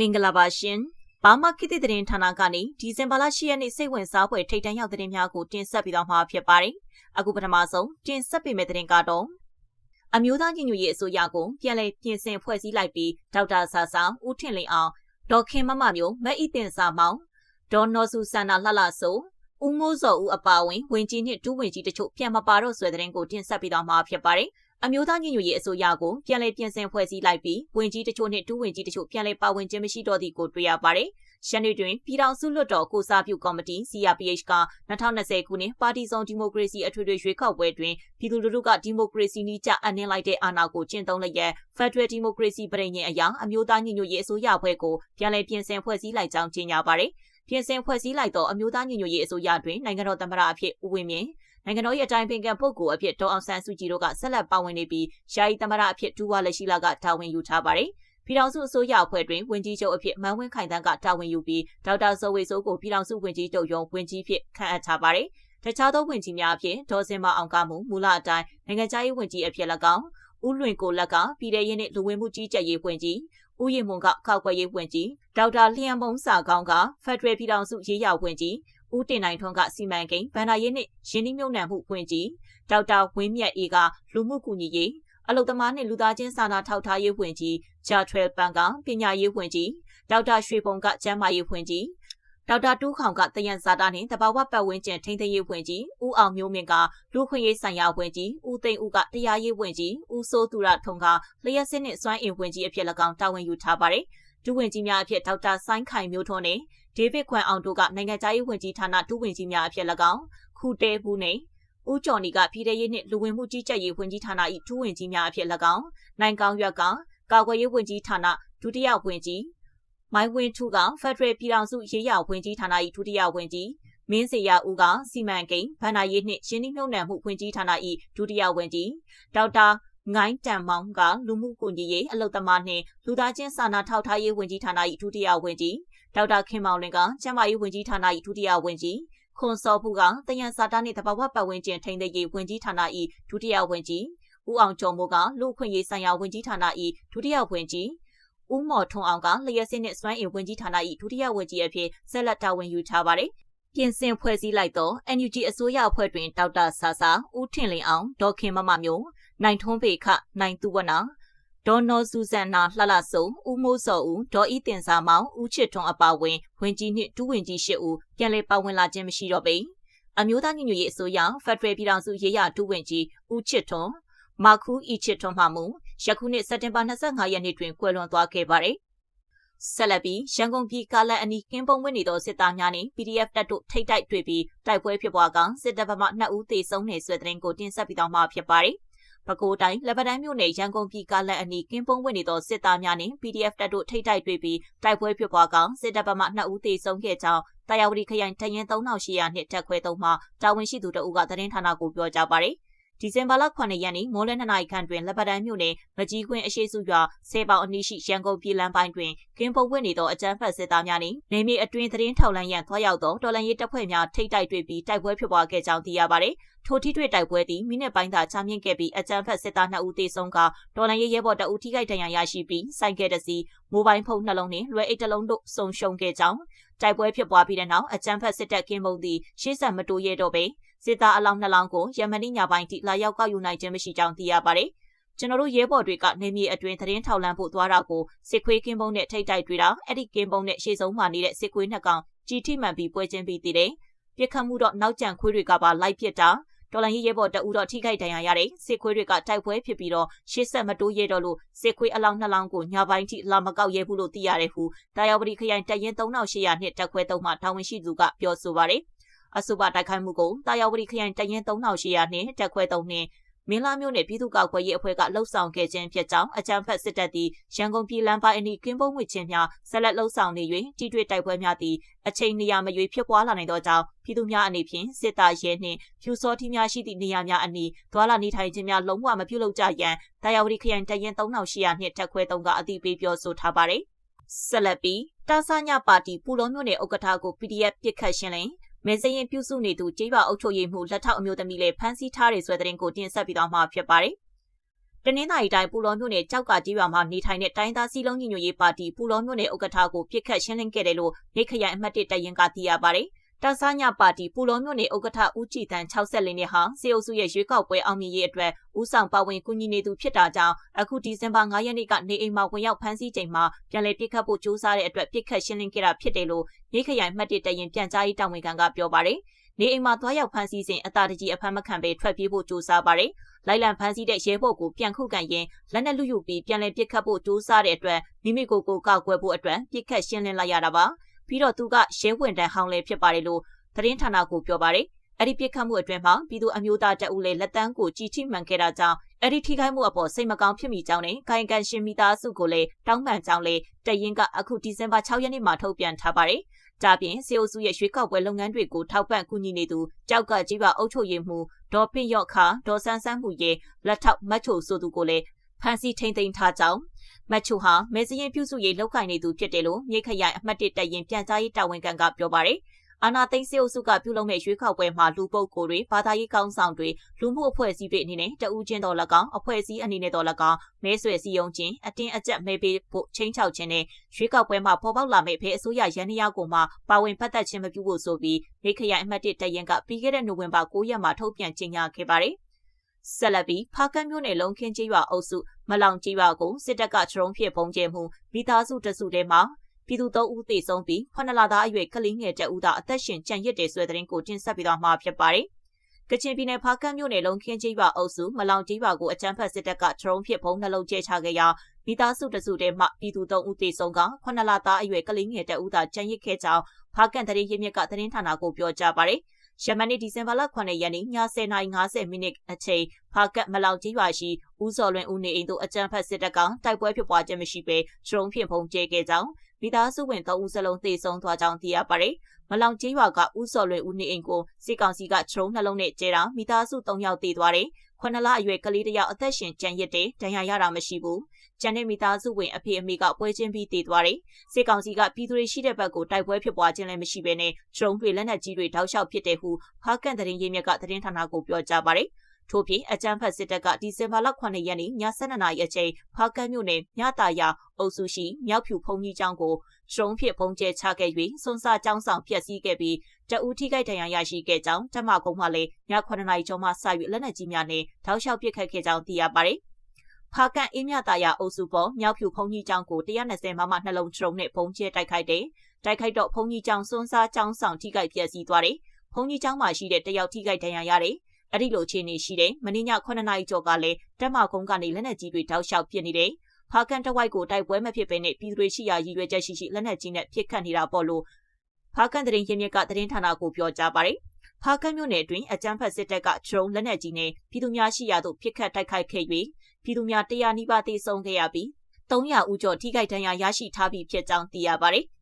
မင်္ဂလာပါရှင်။ဘာမခေတ်သစ်သတင်းဌာနကနေဒီဇင်ဘာလ10ရက်နေ့စိတ်ဝင်စားဖွယ်ထိတ်တန့်ရောက်သတင်းများကိုတင်ဆက်ပေးသွားမှာဖြစ်ပါတယ်။အခုပထမဆုံးတင်ဆက်ပေးမယ့်သတင်းကတော့အမျိုးသားညီညွတ်ရေးအစိုးရကိုပြန်လည်ပြင်ဆင်ဖွဲ့စည်းလိုက်ပြီးဒေါက်တာဆာဆာဦးထင်လင်းအောင်ဒေါ်ခင်မမမျိုးမအီတင်စာမောင်ဒေါ်နော်စုဆန္ဒလှလှဆိုဦးမိုးစောဦးအပါဝင်ဝင်ကြီးနှင့်ဒူးဝင်ကြီးတချို့ပြန်မပါတော့ဆွဲတဲ့ရင်ကိုတင်ဆက်ပေးသွားမှာဖြစ်ပါတယ်။ အမျိုးသားညီညွတ်ရေးအစိုးရကိုပြန်လည်ပြင်ဆင်ဖွဲ့စည်းလိုက်ပြီးဝင်ကြီးတချို့နဲ့ဒူးဝင်ကြီးတချို့ပြန်လည်ပါဝင်ခြင်းမရှိတော့သည့်ကိုတွေ့ရပါတယ်။ရှမ်းပြည်တွင်ပြည်ထောင်စုလွှတ်တော်ကိုစားပြုကော်မတီ CRPH က2020ခုနှစ်ပါတီစုံဒီမိုကရေစီအထွေထွေရွေးကောက်ပွဲတွင်ပြည်သူလူထုကဒီမိုကရေစီနည်းကျအနှင်းလိုက်တဲ့အာဏာကိုကျင့်သုံးလျက် Federal Democracy ပြည်ညင်အရာအမျိုးသားညီညွတ်ရေးအစိုးရအဖွဲ့ကိုပြန်လည်ပြင်ဆင်ဖွဲ့စည်းလိုက်ကြောင်းကြေညာပါတယ်။ပြင်ဆင်ဖွဲ့စည်းလိုက်သောအမျိုးသားညီညွတ်ရေးအစိုးရတွင်နိုင်ငံတော်သမ္မတအဖြစ်ဦးဝင်းမြင့် နိုင်ငံတော်ရဲ့အတိုင်းပင်ခံပုဂ္ဂိုလ်အဖြစ်ဒေါအောင်ဆန်းစုကြည်တို့ကဆက်လက်ပါဝင်နေပြီးယာယီသမ္မတအဖြစ်ဒူဝါလက်ရှိလာကတာဝန်ယူထားပါတယ်။ပြည်ထောင်စုအစိုးရအဖွဲ့တွင်ဝန်ကြီးချုပ်အဖြစ်မန်ဝင်းခိုင်တန်းကတာဝန်ယူပြီးဒေါက်တာဇော်ဝေဆိုးကိုပြည်ထောင်စုဝန်ကြီးချုပ်ရုံးဝန်ကြီးဖြစ်ခန့်အပ်ထားပါတယ်။တခြားသောဝန်ကြီးများအဖြစ်ဒေါ်စင်မအောင်ကမှုမူလအတိုင်းနိုင်ငံခြားရေးဝန်ကြီးအဖြစ်၎င်းဦးလွင်ကိုလက်ကပြည်ထရေးနှင့်လူဝင်မှုကြီးကြပ်ရေးဝန်ကြီးဦးရင်မွန်ကခောက်ကွယ်ရေးဝန်ကြီးဒေါက်တာလျံပုံးစာကောင်းကဖက်ဒရယ်ပြည်ထောင်စုရေးရာဝန်ကြီး ဦးတင်နိုင်ထွန်းကစီမံကိန်းဗန္ဒာရေးနှင့်ရင်းနှီးမြှုပ်နှံမှုဖွင့်ကြီးဒေါက်တာဝင်းမြတ်အေးကလူမှုကူညီရေးအလုသမားနှင့်လူသားချင်းစာနာထောက်ထားရေးဝန်ကြီးဂျာထွဲပန်ကပညာရေးဝန်ကြီးဒေါက်တာရွှေပုံကကျန်းမာရေးဝန်ကြီးဒေါက်တာတူးခေါင်ကတယံဇာတာနှင့်တဘာဝပတ်ဝန်းကျင်ထိန်းသိမ်းရေးဝန်ကြီးဦးအောင်မျိုးမြင့်ကလူခွင့်ရေးဆိုင်ရာဝန်ကြီးဦးသိန်းဦးကတရားရေးဝန်ကြီးဦးစိုးသူရထုံကလျှက်စစ်နှင့်စွမ်းအင်ဝန်ကြီးအဖြစ်၎င်းတာဝန်ယူထားပါတယ် ဒုဝန်ကြီးများအဖြစ်ဒေါက်တာဆိုင်းခိုင်မျိုးထွန်းနှင့်ဒေးဗစ်ခွန်အောင်တို့ကနိုင်ငံခြားရေးဝန်ကြီးဌာနဒုဝန်ကြီးများအဖြစ်၎င်းခူတဲဘူးနှင့်ဦးကျော်နီကပြည်ထရေးနှင့်လူဝင်မှုကြီးကြပ်ရေးဝန်ကြီးဌာန၏ဒုဝန်ကြီးများအဖြစ်၎င်းနိုင်ကောင်းရွက်ကကာကွယ်ရေးဝန်ကြီးဌာနဒုတိယဝန်ကြီးမိုင်းဝင်းထူကဖက်ဒရယ်ပြည်ထောင်စုရေးရာဝန်ကြီးဌာန၏ဒုတိယဝန်ကြီးမင်းစေရဦးကစီမံကိန်းဗန္ဒာရေးနှင့်ရင်းနှီးမြှုပ်နှံမှုဝန်ကြီးဌာန၏ဒုတိယဝန်ကြီးဒေါက်တာ ငိုင်းတန်မောင်ကလူမှုကူညီရေးအလုပ်သမားနှင့်လူသားချင်းစာနာထောက်ထားရေးဝန်ကြီးဌာန၏ဒုတိယဝန်ကြီးဒေါက်တာခင်မောင်လင်ကကျန်းမာရေးဝန်ကြီးဌာန၏ဒုတိယဝန်ကြီးခွန်စောဖူကတယံစာတာနှင့်တဘာဝပတ်ဝန်းကျင်ထိန်းသိမ်းရေးဝန်ကြီးဌာန၏ဒုတိယဝန်ကြီးဦးအောင်ကျော်မိုးကလူ့အခွင့်အရေးဆိုင်ရာဝန်ကြီးဌာန၏ဒုတိယဝန်ကြီးဦးမော်ထွန်းအောင်ကလျှက်စစ်နှင့်စွမ်းအင်ဝန်ကြီးဌာန၏ဒုတိယဝန်ကြီးအဖြစ်ဆက်လက်တာဝန်ယူထားပါတယ်။ပြင်ဆင်ဖွဲ့စည်းလိုက်သော NUG အစိုးရအဖွဲ့တွင်ဒေါက်တာဆာဆာဦးထင်လင်းအောင်ဒေါ်ခင်မမမျိုး နိုင်ထွန်းဖေခနိုင်သူဝနာဒေါ်နော်စူဇန်နာလှလှဆုံဦးမိုးစောဦးဒေါ်ဤတင်စာမောင်ဦးချစ်ထွန်းအပါဝင်ဝင်ကြီးနှင့်ဒူးဝင်ကြီးရှစ်ဦးပြန်လည်ပါဝင်လာခြင်းမရှိတော့ပေအမျိုးသားညီညွတ်ရေးအစိုးရဖက်ဒရယ်ပြည်ထောင်စုရေးရဒူးဝင်ကြီးဦးချစ်ထွန်းမာခူးဤချစ်ထွန်းမှမူယခုနှစ်စက်တင်ဘာ25ရက်နေ့တွင်ကွယ်လွန်သွားခဲ့ပါတယ်ဆက်လက်ပြီးရန်ကုန်ပြည်ကားလက်အနီးကင်းပုံဝင်နေသောစစ်သားများနှင့် PDF တပ်တို့ထိတ်တိုက်တွေ့ပြီးတိုက်ပွဲဖြစ်ပွားကစစ်တပ်ဘက်မှ2ဦးသေဆုံးနေဆွဲတဲ့ရင်ကိုတင်ဆက်ပြီးတော့မှဖြစ်ပါတယ်။ ပဲခူးတိုင်းလက်ပတန်းမြို့နယ်ရန်ကုန်ပြည်ကားလန်အနီးကင်းပုံးဝင်နေသောစစ်သားများနှင့် PDF တပ်တို့ထိတ်တိုက်တွေ့ပြီးတိုက်ပွဲဖြစ်ပွားကောင်စစ်တပ်ဘက်မှ2ဦးသေဆုံးခဲ့ကြောင်းတာယာဝတီခရိုင်တရင်3800နှစ်တက်ခွဲသုံးမှတာဝန်ရှိသူတအုပ်ကသတင်းဌာနကိုပြောကြားပါရယ် ဒီဇင်ဘာလ9ရက်နေ့မိုးလယ်2နာရီခန့်တွင်လက်ပတန်းမြို့နယ်မကြီးခွင်းအရှိစုရွာဆဲပေါင်အနီးရှိရန်ကုန်ပြည်လမ်းပိုင်းတွင်ကင်းပုံဝင့်နေသောအကြမ်းဖက်စစ်သားများနှင့်နေမြေအတွင်းသတင်းထောက်လန်းရန်သွားရောက်သောတော်လန်ရေးတပ်ဖွဲ့များထိတ်တိုက်တွေ့ပြီးတိုက်ပွဲဖြစ်ပွားခဲ့ကြောင်းသိရပါသည်။ထိုထိတွေ့တိုက်ပွဲသည်မိနစ်ပိုင်းသာချမြင့်ခဲ့ပြီးအကြမ်းဖက်စစ်သား2ဦးသေဆုံးကတော်လန်ရေးရဲဘော်တအုပ်ထိခိုက်ဒဏ်ရာရရှိပြီးစိုက်ကဲတစ်စီးမိုဘိုင်းဖုန်းနှလုံးနှင့်လွယ်အိတ်တစ်လုံးတို့ဆုံရှုံခဲ့ကြောင်းတိုက်ပွဲဖြစ်ပွားပြီးတဲ့နောက်အကြမ်းဖက်စစ်တပ်ကင်းပုံသည်ရှေ့ဆက်မတိုးရဲတော့ပေ စစ်သားအလောင်းနှလောင်းကိုယမနီညပိုင်းထိလာရောက်ကောက်ယူနိုင်ခြင်းမရှိကြောင်းသိရပါတယ်။ကျွန်တော်တို့ရဲဘော်တွေကနေမြေအတွင်းသတင်းထောက်လန့်ဖို့သွားတာကိုစစ်ခွေးကင်းပုံနဲ့ထိတ်တိုက်တွေ့တာအဲ့ဒီကင်းပုံနဲ့ရှေ့ဆုံးမှနေတဲ့စစ်ခွေးနှစ်ကောင်ကြီးထိမှန်ပြီးပွဲချင်းပြီးတည်တယ်။ပြစ်ခတ်မှုတော့နောက်ကျန်ခွေးတွေကပါလိုက်ပစ်တာတော်လိုင်းရေးရဲဘော်တအူတော့ထိခိုက်ဒဏ်ရာရတဲ့စစ်ခွေးတွေကတိုက်ပွဲဖြစ်ပြီးတော့ရှေ့ဆက်မတိုးရဲတော့လို့စစ်ခွေးအလောင်းနှလောင်းကိုညပိုင်းထိလာမကောက်ရဲဘူးလို့သိရတယ်ဟုတာယာဝတီခရိုင်တရင်3800နှစ်တက်ခွဲသုံးမှတာဝန်ရှိသူကပြောဆိုပါတယ်။ အဆိုပါတိုက်ခိုက်မှုကိုတာယာဝတီခရိုင်တရင်3800နှင့်တက်ခွဲ3နှင့်မင်းလာမျိုးနယ်ပြည်သူ့ကောက်ွယ်ရေးအဖွဲ့ကလှုပ်ဆောင်ခဲ့ခြင်းဖြစ်ကြောင်းအကြံဖက်စစ်တပ်သည်ရန်ကုန်ပြည်လမ်းပိုင်းအနီးကင်းပုံးဝစ်ခြင်းများဆက်လက်လှုပ်ဆောင်နေ၍တိတွေ့တိုက်ပွဲများသည်အချိန်နေရာမရွေဖြစ်ပွားလာနိုင်သောကြောင့်ပြည်သူများအနေဖြင့်စစ်သားရဲနှင့်ဖြူစောထီးများရှိသည့်နေရာများအနီးသွာလာနေထိုင်ခြင်းများလုံးဝမပြုလုပ်ကြရန်တာယာဝတီခရိုင်တရင်3800နှင့်တက်ခွဲ3ကအသိပေးပြောဆိုထားပါသည်ဆက်လက်ပြီးတာဆာညပါတီပူလုံးမျိုးနယ်ဥက္ကဋ္ဌကို PDF ပြစ်ခတ်ရှင်းလင်း မဲစရင်ပြုစုနေသူကျေးရွာအုပ်ချုပ်ရေးမှူးလက်ထောက်အမျိုးသမီးလည်းဖမ်းဆီးထားတယ်ဆိုတဲ့သတင်းကိုတင်ဆက်ပြီးတော့မှဖြစ်ပါတယ်တနင်္သာရီတိုင်းပူလောမြို့နယ်ကြောက်ကကြီးရွာမှာနေထိုင်တဲ့တိုင်းသားစည်းလုံးညီညွတ်ရေးပါတီပူလောမြို့နယ်ဥက္ကဋ္ဌကိုပြစ်ခတ်ရှင်းလင်းခဲ့တယ်လို့မြိတ်ခရိုင်အမှတ်၁တရင်ကသိရပါတယ်။ တဆာညပါတီပူလောမြို့နယ်ဥက္ကဋ္ဌဦးကြည်တန်64နှစ်ဟာစေအုပ်စုရဲ့ရွေးကောက်ပွဲအောင်မြင်ရေးအတွက်ဦးဆောင်ပါဝင်ကူညီနေသူဖြစ်တာကြောင့်အခုဒီဇင်ဘာ9ရက်နေ့ကနေအိမ်မှာဝင်ရောက်ဖမ်းဆီးချိန်မှာပြန်လည်ပြစ်ခတ်ဖို့ကြိုးစားတဲ့အတွက်ပြစ်ခတ်ရှင်းလင်းခဲ့တာဖြစ်တယ်လို့မြိတ်ခရိုင်မှတ်1တရင်ပြန်ကြားရေးတာဝန်ခံကပြောပါတယ်။နေအိမ်မှာသွားရောက်ဖမ်းဆီးစဉ်အတာတကြီးအဖမ်းမခံပဲထွက်ပြေးဖို့ကြိုးစားပါတယ်။လိုက်လံဖမ်းဆီးတဲ့ရဲဘော်ကိုပြန်ခုခံရင်းလက်နက်လူယူပြီးပြန်လည်ပစ်ခတ်ဖို့ကြိုးစားတဲ့အတွက်မိမိကိုယ်ကိုကောက်ကွယ်ဖို့အတွက်ပစ်ခတ်ရှင်းလင်းလိုက်ရတာပါ ပြီးတော့သူကရဲဝင်တန်းဟောင်းလဲဖြစ်ပါတယ်လို့သတင်းဌာနကိုပြောပါတယ်အဲ့ဒီပြစ်ခတ်မှုအတွင်းမှာပြည်သူအမျိုးသားတအုပ်လည်းလက်တန်းကိုကြီးထိမှန်ခဲ့တာကြောင့်အဲ့ဒီထိခိုက်မှုအပေါ်စိတ်မကောင်းဖြစ်မိကြောင်းနဲ့ခိုင်ကန်ရှင်မိသားစုကိုလည်းတောင်းပန်ကြောင်းလည်းတရင်ကအခုဒီဇင်ဘာ6ရက်နေ့မှာထုတ်ပြန်ထားပါတယ်။ဒါပြင်စေအုပ်စုရဲ့ရွေးကောက်ပွဲလုပ်ငန်းတွေကိုထောက်ပံ့ကူညီနေသူကြောက်ကကြီးပါအုပ်ချုပ်ရေးမှူးဒေါ်ပင့်ရော့ခါဒေါ်ဆန်းဆန်းမှုရဲ့လက်ထောက်မတ်ချိုဆိုသူကိုလည်းဖမ်းဆီးထိန်သိမ်းထားကြောင်း မတ်ချိုဟာမဲစရင်ပြုစုရေးလောက်ကင်နေသူဖြစ်တယ်လို့မြိတ်ခရိုင်အမှတ်၁တရင်ပြန်ကြားရေးတာဝန်ခံကပြောပါတယ်။အာနာသိန်းစေအုပ်စုကပြုလုပ်မဲ့ရွေးကောက်ပွဲမှာလူပုဂ္ဂိုလ်တွေဘာသာရေးကောင်းဆောင်တွေလူမှုအဖွဲ့အစည်းတွေအနေနဲ့တဦးချင်းတော်၎င်းအဖွဲ့အစည်းအနေနဲ့တော်၎င်းမဲဆွယ်စည်းရုံးခြင်းအတင်းအကျပ်မဲပေးဖို့ချင်းချောက်ခြင်းနဲ့ရွေးကောက်ပွဲမှာပေါ်ပေါက်လာမဲ့ဖေအစိုးရရန်ရာကိုမှပါဝင်ဖက်သက်ခြင်းမပြုဖို့ဆိုပြီးမိခရိုင်အမှတ်၁တရင်ကပြီးခဲ့တဲ့နိုဝင်ဘာ9ရက်မှာထုတ်ပြန်ကြေညာခဲ့ပါတယ် ဆက်လက်ပြီးဖားကန်းမြို့နယ်လုံးခင်းကြီးရွာအုပ်စုမလောင်ကြီးရွာကိုစစ်တပ်ကဒရုန်းဖြင့်ပုံကျဲမှုမိသားစုတစုထဲမှာပြည်သူ၃ဦးသေဆုံးပြီး9လသားအရွယ်ကလေးငယ်တဦးသာအသက်ရှင်ကျန်ရစ်တယ်ဆိုတဲ့သတင်းကိုတင်ဆက်ပြီးတော့မှာဖြစ်ပါတယ်။ကချင်ပြည်နယ်ဖားကန့်မြို့နယ်လုံးခင်းကြီးရွာအုပ်စုမလောင်ကြီးရွာကိုအကြမ်းဖက်စစ်တပ်ကဒရုန်းဖြင့်ဘုံနှလုံးကျဲချခဲ့ရာမိသားစုတစုတည်းမှပြည်သူ၃ဦးသေဆုံးက9လသားအရွယ်ကလေးငယ်တဦးသာကျန်ရစ်ခဲ့ကြောင်းဖားကန့်တရင်ရင်းမြစ်ကသတင်းဌာနကိုပြောကြားပါတယ်။ ယမန်နေ့ဒီဇင်ဘာလ9ရက်နေ့ည10:50မိနစ်အချိန်ဖာကတ်မလောင်ကြီးရွာရှိဦးစော်လွင်ဦးနေအိမ်တို့အကြမ်းဖက်စစ်တပ်ကတိုက်ပွဲဖြစ်ပွားခြင်းမရှိဘဲဒရုန်းဖြင့်ဖုံးကျဲခဲ့ကြောင်း မိသားစုဝင်၃ဦးစလုံးသေဆုံးသွားကြောင်းသိရပါတယ်။မလောင်ကြီးရွာကဦးစော်လွင်ဦးနေအိမ်ကိုစစ်ကောင်စီကဒရုန်းနှလုံးနဲ့ကျဲတာမိသားစု၃ယောက်သေသွားတယ်။ခုနှစ်လအရွယ်ကလေးတစ်ယောက်အသက်ရှင်ကျန်ရစ်တယ်ဒဏ်ရာရတာမရှိဘူးကျန်တဲ့မိသားစုဝင်အဖေအမေကပွဲချင်းပြီးတည်သွားတယ်စစ်ကောင်စီကပြည်သူတွေရှိတဲ့ဘက်ကိုတိုက်ပွဲဖြစ်ပွားခြင်းလည်းမရှိဘဲနဲ့ဒရုန်းတွေလက်နက်ကြီးတွေတောက်လျှောက်ဖြစ်တဲ့ဟုဖားကန်တရင်ရင်းမြစ်ကသတင်းဌာနကိုပြောကြားပါတယ် ထို့ပြင်အကြမ်းဖက်စစ်တပ်ကဒီဇင်ဘာလ9ရက်နေ့ည7:00နာရီအချိန်ဖားကတ်မြို့နယ်မြတာယာအုပ်စုရှိမြောက်ဖြူဖုန်ကြီးကျောင်းကိုရှုံးဖြစ်ဖုံးကျဲချခဲ့၍စွန်စာကျောင်းဆောင်ဖျက်ဆီးခဲ့ပြီးတအူးထိခိုက်ဒဏ်ရာရရှိခဲ့ကြောင်းတမကုန်းမှလည်းည9:00နာရီကျော်မှစ၍လက်နက်ကြီးများနဲ့ထောက်လျှောက်ပစ်ခတ်ခဲ့ကြောင်းသိရပါတယ်။ဖာကန်အင်းမြတာယာအုပ်စုပေါ်မြောက်ဖြူဖုန်ကြီးကျောင်းကို120မမနှလုံးထုံနဲ့ပုံကျဲတိုက်ခိုက်တယ်။တိုက်ခိုက်တော့ဖုန်ကြီးကျောင်းစွန်စာကျောင်းဆောင်ထိခိုက်ပျက်စီးသွားတယ်။ဖုန်ကြီးကျောင်းမှာရှိတဲ့တယောက်ထိခိုက်ဒဏ်ရာရတယ်။ အဲ့ဒီလိုအခြေအနေရှိတယ်။မင်းည9နာရီကျော်ကလည်းတက်မကုန်းကနေလက်နက်ကြီးတွေတောက်လျှောက်ပစ်နေတယ်။ဖာကန်တဝိုက်ကိုတိုက်ပွဲမဖြစ်ဘဲနဲ့ပြည်သူတွေရှိရာရည်ရွယ်ချက်ရှိရှိလက်နက်ကြီးနဲ့ပစ်ခတ်နေတာပေါ့လို့ဖာကန်တရင်ရင်းမြစ်ကသတင်းဌာနကိုပြောကြားပါတယ်။ဖာကန်မြို့နယ်အတွင်းအကြမ်းဖက်စစ်တပ်ကဒရုန်းလက်နက်ကြီးနဲ့ပြည်သူများရှိရာသို့ပစ်ခတ်တိုက်ခိုက်ခဲ့၍ပြည်သူများတရားနီးပါးသေဆုံးခဲ့ရပြီး300ဦးကျော်ထိခိုက်ဒဏ်ရာရရှိထားပြီးဖြစ်ကြောင်းသိရပါတယ်။